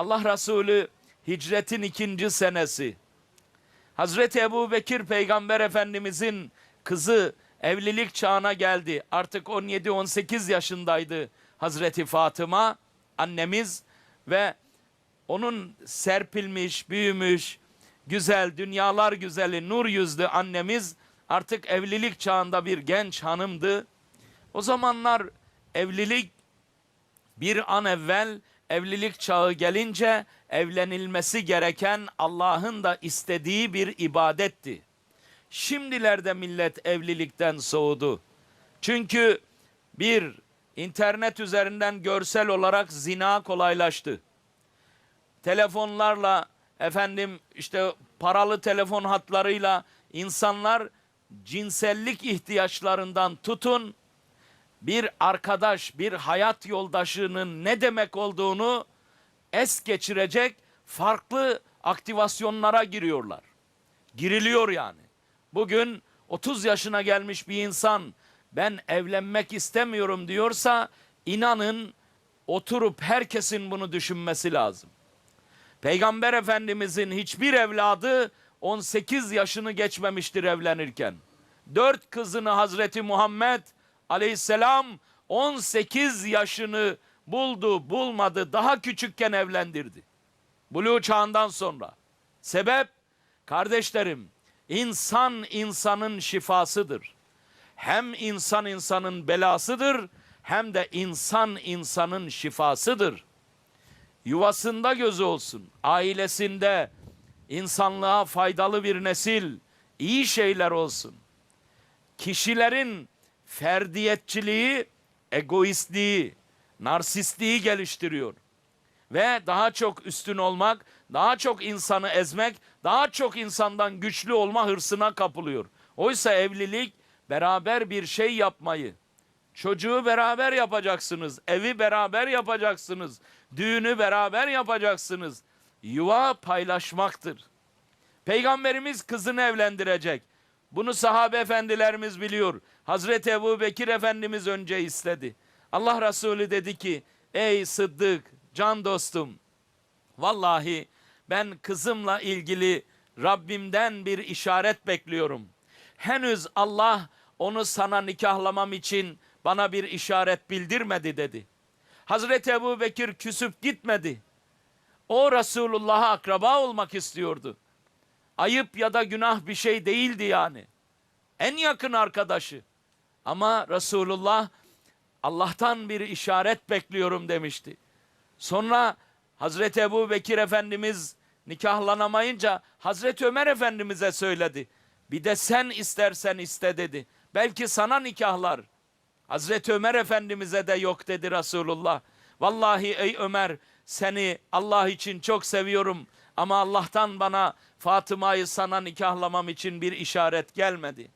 Allah Resulü hicretin ikinci senesi. Hazreti Ebu Bekir Peygamber Efendimizin kızı evlilik çağına geldi. Artık 17-18 yaşındaydı Hazreti Fatıma annemiz ve onun serpilmiş, büyümüş, güzel, dünyalar güzeli, nur yüzlü annemiz artık evlilik çağında bir genç hanımdı. O zamanlar evlilik bir an evvel evlilik çağı gelince evlenilmesi gereken Allah'ın da istediği bir ibadetti. Şimdilerde millet evlilikten soğudu. Çünkü bir internet üzerinden görsel olarak zina kolaylaştı. Telefonlarla efendim işte paralı telefon hatlarıyla insanlar cinsellik ihtiyaçlarından tutun bir arkadaş, bir hayat yoldaşının ne demek olduğunu es geçirecek farklı aktivasyonlara giriyorlar. Giriliyor yani. Bugün 30 yaşına gelmiş bir insan ben evlenmek istemiyorum diyorsa inanın oturup herkesin bunu düşünmesi lazım. Peygamber Efendimizin hiçbir evladı 18 yaşını geçmemiştir evlenirken. Dört kızını Hazreti Muhammed aleyhisselam 18 yaşını buldu bulmadı daha küçükken evlendirdi. Buluğ çağından sonra. Sebep kardeşlerim insan insanın şifasıdır. Hem insan insanın belasıdır hem de insan insanın şifasıdır yuvasında gözü olsun, ailesinde insanlığa faydalı bir nesil, iyi şeyler olsun. Kişilerin ferdiyetçiliği, egoistliği, narsistliği geliştiriyor. Ve daha çok üstün olmak, daha çok insanı ezmek, daha çok insandan güçlü olma hırsına kapılıyor. Oysa evlilik beraber bir şey yapmayı, Çocuğu beraber yapacaksınız. Evi beraber yapacaksınız. Düğünü beraber yapacaksınız. Yuva paylaşmaktır. Peygamberimiz kızını evlendirecek. Bunu sahabe efendilerimiz biliyor. Hazreti Ebu Bekir Efendimiz önce istedi. Allah Resulü dedi ki ey Sıddık can dostum vallahi ben kızımla ilgili Rabbimden bir işaret bekliyorum. Henüz Allah onu sana nikahlamam için bana bir işaret bildirmedi dedi. Hazreti Ebu Bekir küsüp gitmedi. O Resulullah'a akraba olmak istiyordu. Ayıp ya da günah bir şey değildi yani. En yakın arkadaşı. Ama Resulullah Allah'tan bir işaret bekliyorum demişti. Sonra Hazreti Ebu Bekir Efendimiz nikahlanamayınca Hazreti Ömer Efendimiz'e söyledi. Bir de sen istersen iste dedi. Belki sana nikahlar. Hazreti Ömer Efendimiz'e de yok dedi Resulullah. Vallahi ey Ömer seni Allah için çok seviyorum ama Allah'tan bana Fatıma'yı sana nikahlamam için bir işaret gelmedi.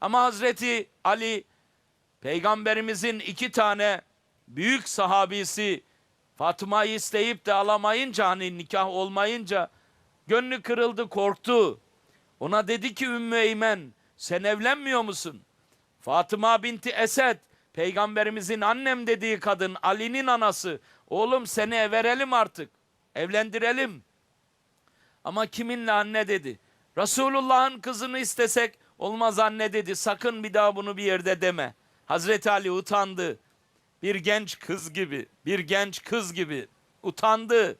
Ama Hazreti Ali peygamberimizin iki tane büyük sahabisi Fatıma'yı isteyip de alamayınca hani nikah olmayınca gönlü kırıldı korktu. Ona dedi ki Ümmü Eymen sen evlenmiyor musun? Fatıma binti Esed peygamberimizin annem dediği kadın Ali'nin anası. Oğlum seni verelim artık. Evlendirelim. Ama kiminle anne dedi. Resulullah'ın kızını istesek olmaz anne dedi. Sakın bir daha bunu bir yerde deme. Hazreti Ali utandı. Bir genç kız gibi, bir genç kız gibi utandı.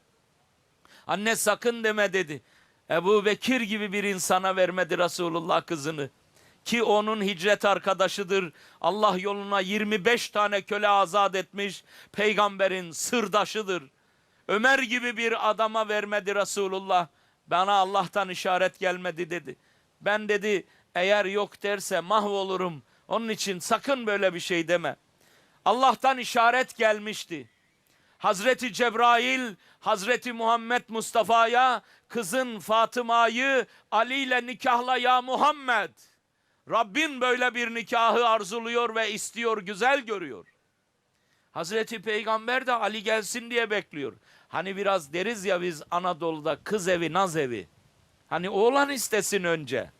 Anne sakın deme dedi. Ebu Bekir gibi bir insana vermedi Resulullah kızını ki onun hicret arkadaşıdır. Allah yoluna 25 tane köle azat etmiş peygamberin sırdaşıdır. Ömer gibi bir adama vermedi Resulullah. Bana Allah'tan işaret gelmedi dedi. Ben dedi eğer yok derse mahvolurum. Onun için sakın böyle bir şey deme. Allah'tan işaret gelmişti. Hazreti Cebrail, Hazreti Muhammed Mustafa'ya kızın Fatıma'yı Ali ile nikahla ya Muhammed. Rabbin böyle bir nikahı arzuluyor ve istiyor, güzel görüyor. Hazreti Peygamber de Ali gelsin diye bekliyor. Hani biraz deriz ya biz Anadolu'da kız evi, naz evi. Hani oğlan istesin önce.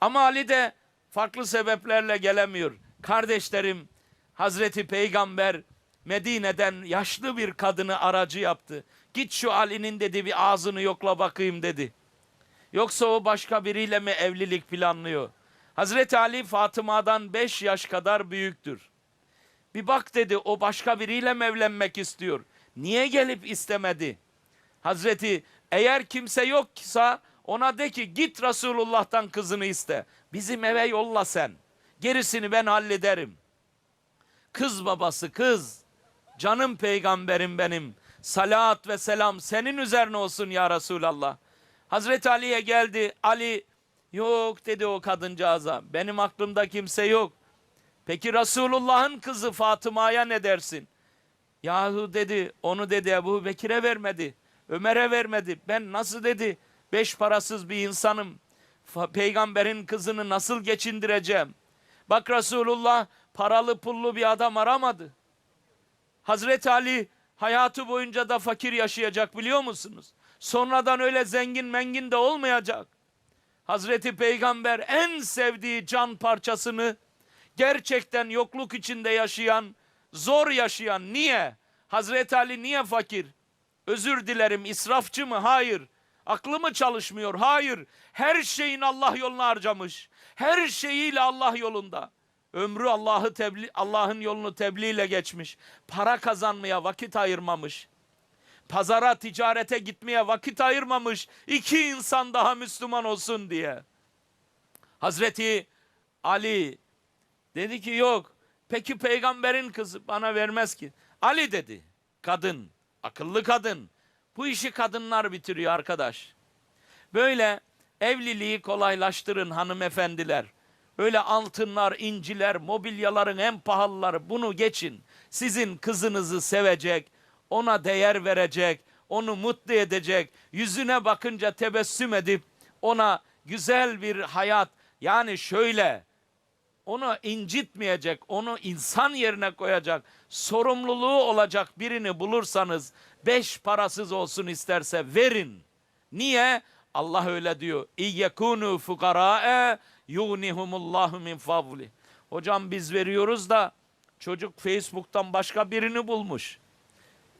Ama Ali de farklı sebeplerle gelemiyor. Kardeşlerim, Hazreti Peygamber Medine'den yaşlı bir kadını aracı yaptı. Git şu Ali'nin dedi bir ağzını yokla bakayım dedi. Yoksa o başka biriyle mi evlilik planlıyor? Hazreti Ali Fatıma'dan 5 yaş kadar büyüktür. Bir bak dedi o başka biriyle mi evlenmek istiyor? Niye gelip istemedi? Hazreti eğer kimse yoksa ona de ki git Resulullah'tan kızını iste. Bizim eve yolla sen. Gerisini ben hallederim. Kız babası kız. Canım peygamberim benim. Salat ve selam senin üzerine olsun ya Resulallah. Hazreti Ali'ye geldi. Ali yok dedi o kadıncağıza. Benim aklımda kimse yok. Peki Resulullah'ın kızı Fatıma'ya ne dersin? Yahu dedi onu dedi Ebu Bekir'e vermedi. Ömer'e vermedi. Ben nasıl dedi beş parasız bir insanım. Peygamberin kızını nasıl geçindireceğim? Bak Resulullah paralı pullu bir adam aramadı. Hazreti Ali hayatı boyunca da fakir yaşayacak biliyor musunuz? Sonradan öyle zengin mengin de olmayacak. Hazreti Peygamber en sevdiği can parçasını gerçekten yokluk içinde yaşayan, zor yaşayan. Niye? Hazreti Ali niye fakir? Özür dilerim israfçı mı? Hayır. Aklı mı çalışmıyor? Hayır. Her şeyin Allah yoluna harcamış. Her şeyiyle Allah yolunda. Ömrü Allah'ı tebliğ Allah'ın yolunu tebliğle geçmiş. Para kazanmaya vakit ayırmamış. Pazara, ticarete gitmeye vakit ayırmamış. İki insan daha Müslüman olsun diye. Hazreti Ali dedi ki yok. Peki peygamberin kızı bana vermez ki. Ali dedi. Kadın, akıllı kadın. Bu işi kadınlar bitiriyor arkadaş. Böyle evliliği kolaylaştırın hanımefendiler. Öyle altınlar, inciler, mobilyaların en pahalıları bunu geçin. Sizin kızınızı sevecek, ona değer verecek, onu mutlu edecek, yüzüne bakınca tebessüm edip ona güzel bir hayat yani şöyle onu incitmeyecek, onu insan yerine koyacak, sorumluluğu olacak birini bulursanız beş parasız olsun isterse verin. Niye? Allah öyle diyor. İyyekûnû fukarâe yugnihumullahu min fadli. Hocam biz veriyoruz da çocuk Facebook'tan başka birini bulmuş.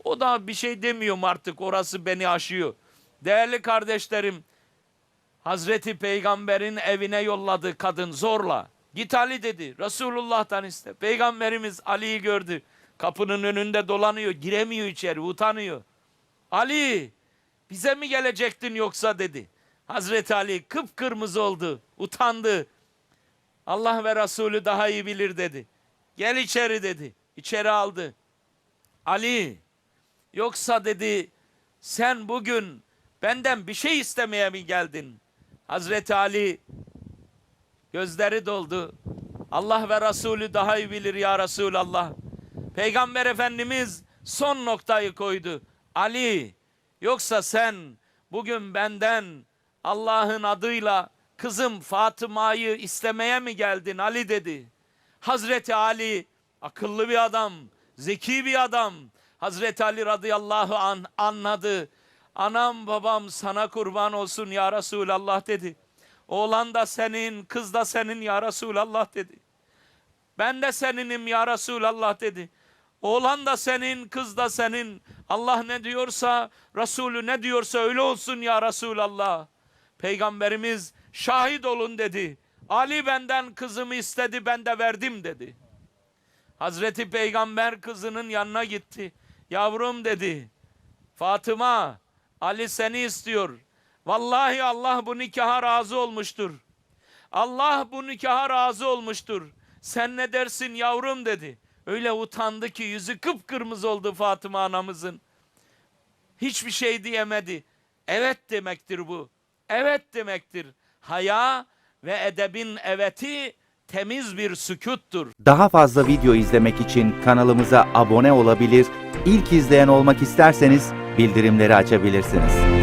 O da bir şey demiyorum artık orası beni aşıyor. Değerli kardeşlerim Hazreti Peygamber'in evine yolladığı kadın zorla. Git Ali dedi. Resulullah'tan iste. Peygamberimiz Ali'yi gördü. Kapının önünde dolanıyor. Giremiyor içeri. Utanıyor. Ali bize mi gelecektin yoksa dedi. Hazreti Ali kıpkırmızı oldu. Utandı. Allah ve Resulü daha iyi bilir dedi. Gel içeri dedi. İçeri aldı. Ali yoksa dedi sen bugün benden bir şey istemeye mi geldin? Hazreti Ali gözleri doldu. Allah ve Resulü daha iyi bilir ya Resulallah. Peygamber Efendimiz son noktayı koydu. Ali yoksa sen bugün benden Allah'ın adıyla kızım Fatıma'yı istemeye mi geldin Ali dedi. Hazreti Ali akıllı bir adam, zeki bir adam. Hazreti Ali radıyallahu an anladı. Anam babam sana kurban olsun ya Resulallah dedi. Oğlan da senin, kız da senin ya Resulallah dedi. Ben de seninim ya Resulallah dedi. Oğlan da senin, kız da senin. Allah ne diyorsa, Resulü ne diyorsa öyle olsun ya Resulallah. Peygamberimiz şahit olun dedi. Ali benden kızımı istedi ben de verdim dedi. Hazreti Peygamber kızının yanına gitti. Yavrum dedi. Fatıma, Ali seni istiyor. Vallahi Allah bu nikaha razı olmuştur. Allah bu nikaha razı olmuştur. Sen ne dersin yavrum dedi. Öyle utandı ki yüzü kıpkırmızı oldu Fatıma anamızın. Hiçbir şey diyemedi. Evet demektir bu. Evet demektir. Haya ve edebin eveti temiz bir sükuttur. Daha fazla video izlemek için kanalımıza abone olabilir, ilk izleyen olmak isterseniz bildirimleri açabilirsiniz.